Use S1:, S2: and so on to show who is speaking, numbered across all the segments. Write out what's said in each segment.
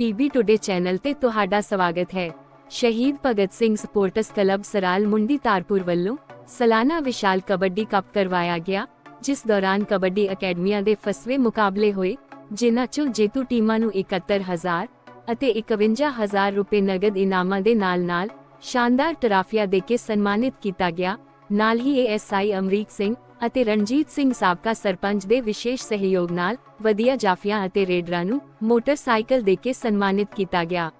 S1: PB today channel ਤੇ ਤੁਹਾਡਾ ਸਵਾਗਤ ਹੈ। ਸ਼ਹੀਦ ਭਗਤ ਸਿੰਘ ਸਪੋਰਟਸ ਕਲੱਬ ਸਰਾਲ ਮੁੰਡੀ ਤਾਰਪੁਰ ਵੱਲੋਂ ਸਾਲਾਨਾ ਵਿਸ਼ਾਲ ਕਬੱਡੀ ਕੱਪ ਕਰਵਾਇਆ ਗਿਆ, ਜਿਸ ਦੌਰਾਨ ਕਬੱਡੀ ਅਕੈਡਮੀਆਂ ਦੇ ਫਸਵੇਂ ਮੁਕਾਬਲੇ ਹੋਏ, ਜਿਨ੍ਹਾਂ ਚੋਂ ਜੇਤੂ ਟੀਮਾਂ ਨੂੰ 71000 ਅਤੇ 51000 ਰੁਪਏ ਨਗਦ ਇਨਾਮਾਂ ਦੇ ਨਾਲ-ਨਾਲ ਸ਼ਾਨਦਾਰ ਟਰਾਫੀਆਂ ਦੇ ਕੇ ਸਨਮਾਨਿਤ ਕੀਤਾ ਗਿਆ। ਨਾਲ ਹੀ ਏਐਸਆਈ ਅਮਰੀਕ ਸਿੰਘ ਅਤੇ ਰਣਜੀਤ ਸਿੰਘ ਸਾਬਕਾ ਸਰਪੰਚ ਦੇ ਵਿਸ਼ੇਸ਼ ਸਹਿਯੋਗ ਨਾਲ ਵਧੀਆ ਜਾਫੀਆਂ ਅਤੇ ਰੇਡਰਾਂ ਨੂੰ ਮੋਟਰਸਾਈਕਲ ਦੇ ਕੇ ਸਨਮਾਨਿਤ ਕੀਤਾ ਗਿਆ।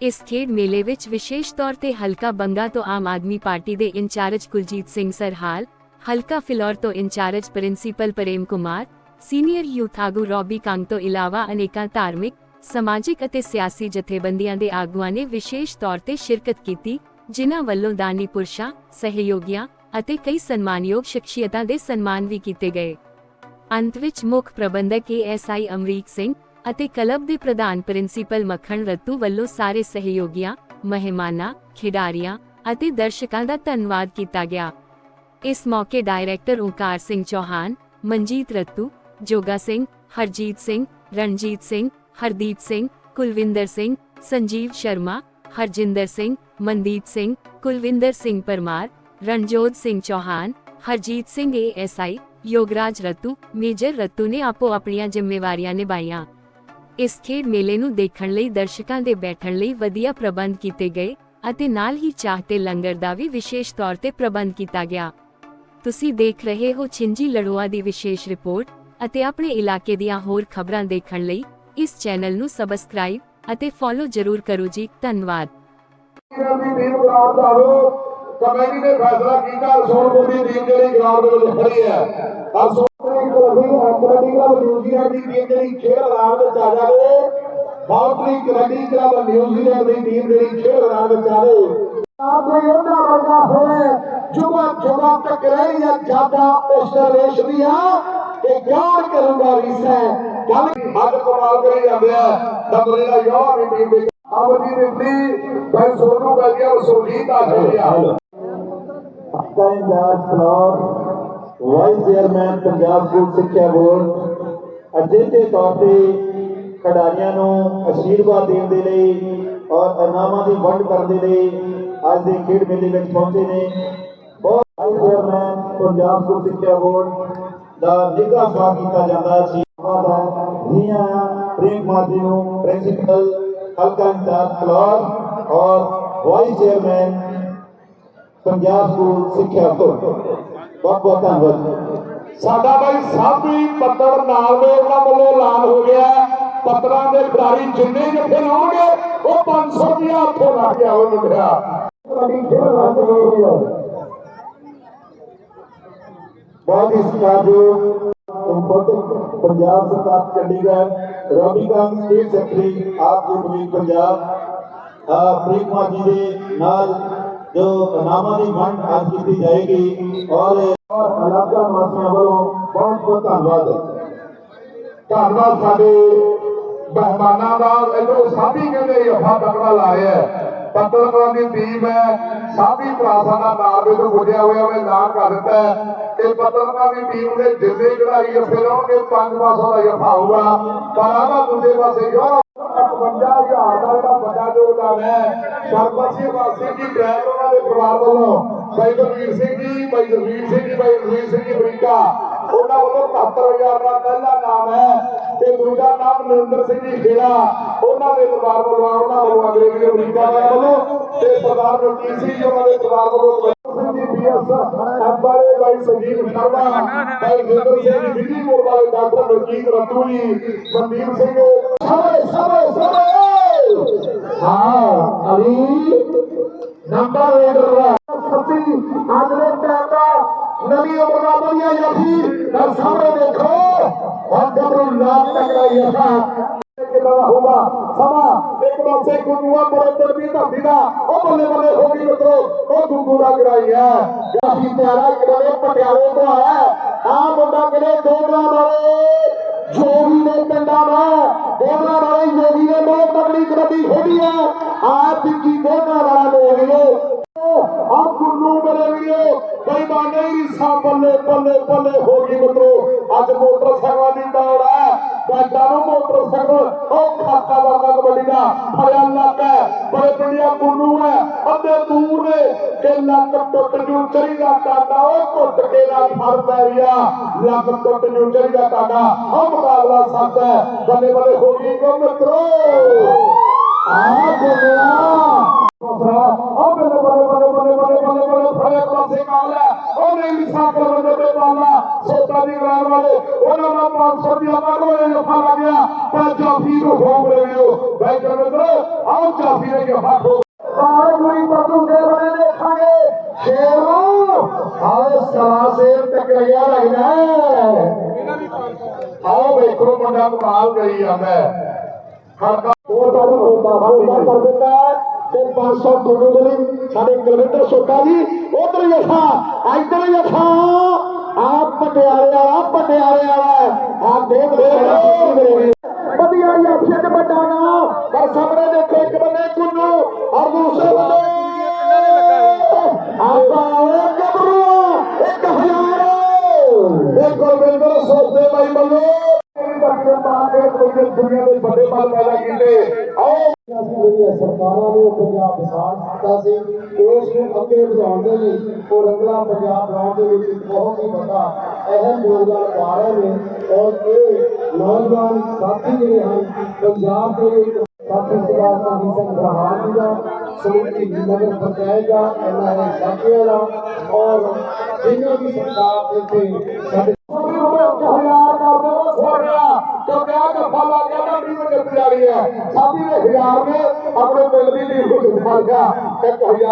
S1: ਇਸ ਖੇਡ ਮੇਲੇ ਵਿੱਚ ਵਿਸ਼ੇਸ਼ ਤੌਰ ਤੇ ਹਲਕਾ ਬੰਗਾ ਤੋਂ ਆਮ ਆਦਮੀ ਪਾਰਟੀ ਦੇ ਇੰਚਾਰਜ ਕੁਲਜੀਤ ਸਿੰਘ ਸਰਹਾਲ, ਹਲਕਾ ਫਿਲੌਰ ਤੋਂ incharge principal Prem Kumar, senior youth ਆਗੂ ਰੌਬੀ ਕੰਗ ਤੋਂ ਇਲਾਵਾ ਅਨੇਕਾਂ ਧਾਰਮਿਕ, ਸਮਾਜਿਕ ਅਤੇ ਸਿਆਸੀ ਜਥੇਬੰਦੀਆਂ ਦੇ ਆਗੂਆਂ ਨੇ ਵਿਸ਼ੇਸ਼ ਤੌਰ ਤੇ ਸ਼ਿਰਕਤ ਕੀਤੀ, ਜਿਨ੍ਹਾਂ ਵੱਲੋਂ ਦਾਨੀ ਪੁਰਸ਼ਾਂ, ਸਹਿਯੋਗੀਆਂ ਅਤੇ ਕਈ ਸਨਮਾਨਯੋਗ ਸ਼ਖਸੀਅਤਾਂ ਦੇ ਸਨਮਾਨ ਵੀ ਕੀਤੇ ਗਏ। ਅੰਤ ਵਿੱਚ ਮੁੱਖ ਪ੍ਰਬੰਧਕ ਏਐਸਆਈ ਅਮਰੀਕ ਸਿੰਘ ਅਤੇ ਕਲੱਬ ਦੇ ਪ੍ਰਧਾਨ ਪ੍ਰਿੰਸੀਪਲ ਮੱਖਣ ਰੱਤੂ ਵੱਲੋਂ ਸਾਰੇ ਸਹਿਯੋਗੀਆਂ, ਮਹਿਮਾਨਾਂ, ਖਿਡਾਰੀਆਂ ਅਤੇ ਦਰਸ਼ਕਾਂ ਦਾ ਧੰਨਵਾਦ ਕੀਤਾ ਗਿਆ। ਇਸ ਮੌਕੇ director Onkar Singh Chauhan, Manjit Rattu, Joga Singh, Harjit Singh, Ranjit Singh, Hardeep Singh, Kulwinder Singh, Sanjeev Sharma, Harjinder Singh, Mandeep Singh, Kulwinder Singh Parmar Ranjot Singh Chauhan, Harjit Singh ASI Yograj Rattu, major Rattu ਨੇ ਆਪੋ ਆਪਣੀਆਂ ਜ਼ਿੰਮੇਵਾਰੀਆਂ ਨਿਭਾਈਆਂ। ਇਸ ਖੇਡ ਮੇਲੇ ਨੂੰ ਦੇਖਣ ਲਈ ਦਰਸ਼ਕਾਂ ਦੇ ਬੈਠਣ ਲਈ ਵਧੀਆ ਪ੍ਰਬੰਧ ਕੀਤੇ ਗਏ ਅਤੇ ਨਾਲ ਹੀ ਚਾਹ ਤੇ ਲੰਗਰ ਦਾ ਵੀ ਵਿਸ਼ੇਸ਼ ਤੌਰ ਤੇ ਪ੍ਰਬੰਧ ਕੀਤਾ ਗਿਆ। ਤੁਸੀਂ ਦੇਖ ਰਹੇ ਹੋ ਛਿੰਜੀ ਲੜੂਆ ਦੀ ਵਿਸ਼ੇਸ਼ ਰਿਪੋਰਟ ਅਤੇ ਆਪਣੇ ਇਲਾਕੇ ਦੀਆਂ ਹੋਰ ਖਬਰਾਂ ਦੇਖਣ ਲਈ ਇਸ ਚੈਨਲ ਨੂੰ ਸਬਸਕ੍ਰਾਈਬ ਅਤੇ ਫੋਲੋ ਜ਼ਰੂਰ ਕਰੋ ਜੀ, ਧੰਨਵਾਦ।
S2: ਦੀ ਟੀਮ ਗਰਾਊਂਡ ਦਾ ਲੋ ਕਮੇਟੀ ਨੇ ਫੈਸਲਾ ਕੀਤਾ ਰਸੂਲਪੁਰ ਦੀ ਟੀਮ ਜਿਹੜੀ ਗਰਾਊਂਡ ਦੇ ਵਿੱਚ ਖੜੀ ਹੈ ਅਸੂਲ ਕਬੱਡੀ ਕਲੱਬ ਨਿਊਜ਼ੀਲੈਂਡ ਦੀ ਟੀਮ ਜਿਹੜੀ ਖੇਡ ਮੈਦਾਨ ਵਿੱਚ ਆ ਜਾਵੇ boundary kabaddi club New Zealand ਦੀ ਟੀਮ ਜਿਹੜੀ ਖੇਡ ਮੈਦਾਨ ਵਿੱਚ ਆਵੇ ਆਪੇ ਉਹਨਾਂ ਵਰਗਾ ਹੋਵੇ ਜੁਗਾ ਜੁਗਾ ਟਕਰਾਈ ਜਾਂ ਜਾਦਾ ਉਸ ਰੇਸ਼ ਦੀਆਂ ਇਹ ਗਿਆਨ ਕਰੂੰਗਾ ਰੀਸੈ ਗੱਲ ਹੱਦ ਕਮਾਲ ਕਰੀ ਜਾਂਦੇ ਆ ਦਬਰੇ ਦਾ ਯੋਰ ਦੀ ਟੀਮ ਵਿੱਚ ਅਮਰਜੀਤ ਰਿੱਧੀ ਭਾਈ ਸੋਨੂ ਗਾਲੀਆ ਵਸੂਲੀ ਦਾ ਹੋਇਆ
S3: incharge Phillaur vice chairman Punjab school ਸਿੱਖਿਆ ਬੋਰਡ ਅਜਿਹੇ ਤੌਰ ਤੇ ਖਿਡਾਰੀਆਂ ਨੂੰ ਅਸ਼ੀਰਵਾਦ ਦੇਣ ਦੇ ਲਈ ਔਰ ਇਨਾਮਾਂ ਦੀ ਵੰਡ ਕਰਨ ਦੇ ਲਈ ਅੱਜ ਦੇ ਖੇਡ ਮੇਲੇ ਵਿੱਚ ਪਹੁੰਚੇ ਨੇ। ਬਹੁਤ ਚੇਅਰਮੈਨ ਪੰਜਾਬ ਸਕੂਲ ਸਿੱਖਿਆ ਬੋਰਡ ਦਾ ਨਿੱਘਾ ਸਵਾਗਤ ਕੀਤਾ ਜਾਂਦਾ ਸੀ ਜੀਆਂ ਪ੍ਰੇਮ ਕੁਮਾਰ ਨੂੰ ਪ੍ਰਿੰਸੀਪਲ ਹਲਕਾ ਇੰਚਾਰਜ ਫਲੋਰ ਔਰ ਵਾਈਸ ਚੇਅਰਮੈਨ ਪੰਜਾਬ ਸਕੂਲ ਸਿੱਖਿਆ ਬੋਰਡ ਬਹੁਤ ਬਹੁਤ ਧੰਨਵਾਦ
S2: ਸਾਡਾ ਭਾਈ ਸਾਬੀ ਪੱਤਰ ਨਾਲ ਦੇ ਉਹਨਾਂ ਵੱਲੋਂ ਐਲਾਨ ਹੋ ਗਿਆ ਹੈ। ਪੱਤਰਾਂ ਦੇ ਖਿਡਾਰੀ ਜਿੰਨੇ ਜੱਫੇ ਲਾਉਣਗੇ ਉਹ 500 ਰੁਪਇਆ ਉੱਥੋਂ ਲੱਗ ਗਿਆ ਉਹ ਮੁੰਡਿਆ। ਕਬੱਡੀ ਖੇਡ ਲਾਉਂਦੇ
S3: ਬਹੁਤ ਹੀ ਸਤਿਕਾਰਯੋਗ ਇੰਪੋਰਟੈਂਟ ਪੰਜਾਬ ਸਰਕਾਰ Chandigarh Robby Kang state secretary, ਆਪ ਜੀ ਕਮੇਟੀ ਪੰਜਾਬ ਆ ਪ੍ਰੀਤਮਾ ਜੋ ਨਾਮਾਂ ਦੀ ਵੰਡ ਅੱਜ ਕੀਤੀ ਜਾਏਗੀ ਔਰ ਇਲਾਕਾ ਵਾਸੀਆਂ ਵੱਲੋਂ ਬਹੁਤ ਬਹੁਤ ਧੰਨਵਾਦ।
S2: ਧੰਨਵਾਦ ਸਾਡੇ ਮਹਿਮਾਨਾਂ ਦਾ ਇਧਰੋਂ ਸਾਬੀ ਕਹਿੰਦੇ ਯਫਾ ਤਕੜਾ ਲਾ ਰਿਹਾ ਹੈ। ਪੱਤਰਕਾਰਾਂ ਦੀ ਟੀਮ ਹੈ, ਸਾਬੀ ਭਰਾ ਸਾਡਾ ਨਾਮ ਵੀ ਗੁੱਡਿਆ ਹੋਇਆ ਮੈਂ ਐਲਾਨ ਕਰ ਦਿੱਤਾ ਹੈ। ਕਿ ਦੀ ਟੀਮ ਦੇ ਜਿੰਨੇ ਖਿਡਾਰੀ ਜੱਫੇ ਲਾਉਣਗੇ 500 ਦਾ ਜੱਫਾ ਹੋਊਗਾ। ਪਰ ਆਵਾ ਦੂਜੇ ਪਾਸੇ ਜੋ 55000 ਦਾ ਜਿਹੜਾ ਵੱਡਾ ਯੋਗਦਾਨ ਹੈ ਸਰਪੰਚ ਸਿੰਘ ਵਾਸੀ ਜੀ ਡਰਾਈਵਰ ਉਹਨਾਂ ਦੇ ਪਰਿਵਾਰ ਵੱਲੋਂ ਭਾਈ ਬਲਵੀਰ ਸਿੰਘ ਜੀ ਭਾਈ ਜਸਵੀਰ ਸਿੰਘ ਜੀ ਭਾਈ ਰਣਵੀਰ ਸਿੰਘ ਜੀ ਅਮਰੀਕਾ ਉਹਨਾਂ ਵੱਲੋਂ 77000 ਦਾ ਪਹਿਲਾ ਨਾਮ ਹੈ ਤੇ ਦੂਜਾ ਨਾਮ ਨਰਿੰਦਰ ਸਿੰਘ ਜੀ, ਖੇੜਾ। ਉਹਨਾਂ ਦੇ ਪਰਿਵਾਰ ਵੱਲੋਂ ਉਹਨਾਂ ਵੱਲੋਂ ਅਗਲੇ ਵੀ ਅਮਰੀਕਾ ਵਾਲਿਆਂ ਵੱਲੋਂ ਤੇ ਸਰਦਾਰ ਰਣਜੀਤ ਸਿੰਘ ਜੀ ਉਹਨਾਂ ਦੇ ਪਰਿਵਾਰ ਵੱਲੋਂ ਜੀ ਪੀਐਸ ਐਮਬਾਰੇ ਭਾਈ ਸੰਜੀਵ ਸ਼ਰਮਾ ਭਾਈ ਜਿੰਦਰ ਸਿੰਘ ਜੀ ਬਿਜਲੀ ਬੋਰਡ ਵਾਲੇ ਡਾਕਟਰ ਰਣਜੀਤ ਰੱਤੂ ਜੀ ਮਨਦੀਪ ਸਿੰਘ। ਸਾਰੇ ਸਾਰੇ ਹਾਂ ਨੰਬਰ ਲੀਡਰ ਸੱਤੀ ਅੱਜ ਟਾਈਮ ਦਾ ਨਵੀਂ ਉਮਰ ਦਾ ਬੋਲੀਆ ਜਫੀ। ਦਾ ਸਾਹਮਣੇ ਦੇਖੋ ਹੁਣ ਗੱਭਰੂ ਤਕੜਾ ਯਫਾ ਕਿੰਨਾ ਦਾ ਸਮਾਂ, ਇੱਕ ਪਾਸੇ ਗੁਰੂਆ ਬਰੋਬਰ ਦੀ ਧਰਤੀ ਦਾ। ਉਹ ਬੱਲੇ ਬੱਲੇ ਹੋ ਗਈ ਮਿੱਤਰੋ, ਉਹ ਗੁੱਗੂ ਦਾ ਗੜਾਈ ਹੈ। ਜਫੀ ਪਿਆਰਾ ਕਿਹੜੇ ਪਟਿਆਲੇ ਤੋਂ ਆਇਆ ਆ ਮੁੰਡਾ ਕਿਹੜੇ? ਦੋਗਲਾ ਵਾਲੇ। ਜੋਗੀ ਦੇ ਪਿੰਡਾਂ ਦਾ। ਦੋਗਲਾ ਵਾਲੇ ਜੋਗੀ ਨੇ ਬਹੁਤ ਤਕੜੀ ਕਬੱਡੀ ਖੇਡੀ ਹੈ। ਆਪ ਕੀ ਦੋਗਲਾ ਵਾਲਾ ਦੇ ਵੀਰੇ ਆ ਗੁੱਲੂ ਮੇਰੇ ਵੀਰੇ, ਬੇਈਮਾਨੇ ਹੀ ਸਾ ਬੱਲੇ ਬੱਲੇ ਬੱਲੇ ਹੋ ਅੱਜ ਮੋਟਰਸਾਈਕਲਾਂ ਦੀ ਦੌੜ ਹੈ ਬਾਟਾ ਨੂੰ ਮੋਟਰਸਾਈਕਲ, ਉਹ ਸਾਕਾ ਵਰਗਾ ਕਬੱਡੀ ਦਾ ਫੜਿਆ ਲੱਕ ਹੈ। ਬੜੇ ਪਿੰਡਿਆ ਕੁੰਨੂ ਹੈ। ਅੱਧੇ ਦੂਰ ਨੇ, ਕਿ ਲੱਕ ਟੁੱਟ ਜੂ, ਚਰੀ ਦਾ ਟਾਡਾ, ਉਹ ਘੁੱਟ ਕੇ ਨਾ ਫੜ ਪੈ ਗਿਆ ਲੱਕ ਟੁੱਟ ਜੂ, ਚਰੀ ਦਾ ਟਾਡਾ। ਉਹ ਮੁਕਾਬਲਾ ਸੱਤ ਹੈ। ਬੱਲੇ ਬੱਲੇ ਹੋ ਗਈ ਕੋ ਮਿੱਤਰੋ? ਆ ਬੋਲਿਆ ਉਹ ਬੱਲੇ ਬੱਲੇ ਬੱਲੇ ਬੱਲੇ ਬੱਲੇ ਬੱਲੇ ਬੱਲੇ ਫੜੇ ਪਾਸੇ ਕਾਲ ਹੈ ਉਹ ਮਿਸਾ ਕਰ ਬੰਦੇ ਤੇ ਸੋਤਾ ਦੀ ਗਰਾਰ ਵਾਲੇ ਉਹਨਾਂ ਦਾ 500 ਰੁਪਇਆ ਮਾਰ ਲੋ ਇਹ ਫਾ ਲੱਗ ਗਿਆ ਪਰ ਜਾਫੀ ਨੂੰ ਹੋਮ ਰਿਵਿਊ ਬੈਂਕ ਮਿੱਤਰੋ ਆਓ ਜਾਫੀ ਦੇ ਜਫਾ ਖੋ ਬਾਹਰ ਗੁਰੀ ਪਰਦੂ ਦੇ ਬਣੇ ਦੇਖਾਂਗੇ ਸ਼ੇਰੋ ਆਓ ਸਵਾ ਸੇਰ ਟਕਰਿਆ ਲੱਗਦਾ ਆਓ ਵੇਖੋ ਮੁੰਡਾ ਕਮਾਲ ਕਰੀ ਜਾਂਦਾ ਖੜਕਾ
S4: ਉਹ ਹੁੰਦਾ ਕਰ ਦਿੱਤਾ ਤੇ 500 ਟੋਟੋ ਦੇ ਲਈ ਸਾਡੇ ਕਿਲੋਮੀਟਰ ਸੋਟਾ ਜੀ ਉਧਰ ਯਥਾ ਇੱਧਰ ਯਥਾ ਆ ਪਟਿਆਲੇ ਵਾਲਾ ਪਟਿਆਲੇ ਵਾਲਾ ਆ ਦੇਖ ਲੈ ਵਧੀਆ ਹੀ ਆਪਸ਼ਨ ਵੱਡਾ ਨਾ ਪਰ ਸਾਹਮਣੇ ਦੇਖੋ ਇੱਕ ਬੰਨੇ ਕੁੰਨੂ ਔਰ ਦੂਸਰੇ ਬੰਨੇ ਆਪਾਂ ਗੱਭਰੂ ਇੱਕ ਹਜ਼ਾਰ
S2: ਇਹ ਗੁਰਵਿੰਦਰ ਸੋਤੇ ਬਾਈ ਕੇ ਕੋਈ ਦੁਨੀਆ ਦੇ ਵੱਡੇ ਬਲ ਪੈਦਾ ਕੀਤੇ ਆਓ।
S4: ਜਿਹੜੀਆਂ ਸਰਕਾਰਾਂ ਨੇ ਪੰਜਾਬ ਵਿਸਾਰ ਦਿੱਤਾ ਸੀ, ਉਸ ਨੂੰ ਅੱਗੇ ਵਧਾਉਣ ਦੇ ਲਈ ਉਹ ਰੰਗਲਾ ਪੰਜਾਬ ਬਣਾਉਣ ਦੇ ਵਿੱਚ ਬਹੁਤ ਹੀ ਵੱਡਾ ਅਹਿਮ ਯੋਗਦਾਨ ਪਾ ਰਹੇ ਨੇ ਔਰ ਇਹ ਨੌਜਵਾਨ ਸਾਥੀ ਜਿਹੜੇ ਹਨ, ਪੰਜਾਬ ਦੇ ਸਾਥੀ ਸਰਦਾਰ ਕਾਹੀ ਸਿੰਘ ਬਰਹਾਨ ਦਾ ਸਮੂਹੀ ਨਗਰ ਪੰਚਾਇਤ ਦਾ ਇਹਨਾਂ ਦੇ ਸਾਥੀਆਂ ਦਾ ਔਰ ਜਿੰਨੇ ਵੀ ਸਰਕਾਰ ਦੇ ਸਾਡੇ
S2: ਡੀਮ ਹੈ ਸਾਡੀ ਦੇ ਹਜ਼ਾਰ ਨੇ ਆਪਣੇ ਪਿੰਡ ਦੀ ਨਹੀਂ ਨੂੰ ਜਿੱਤ ਇੱਕ ਹਜ਼ਾਰ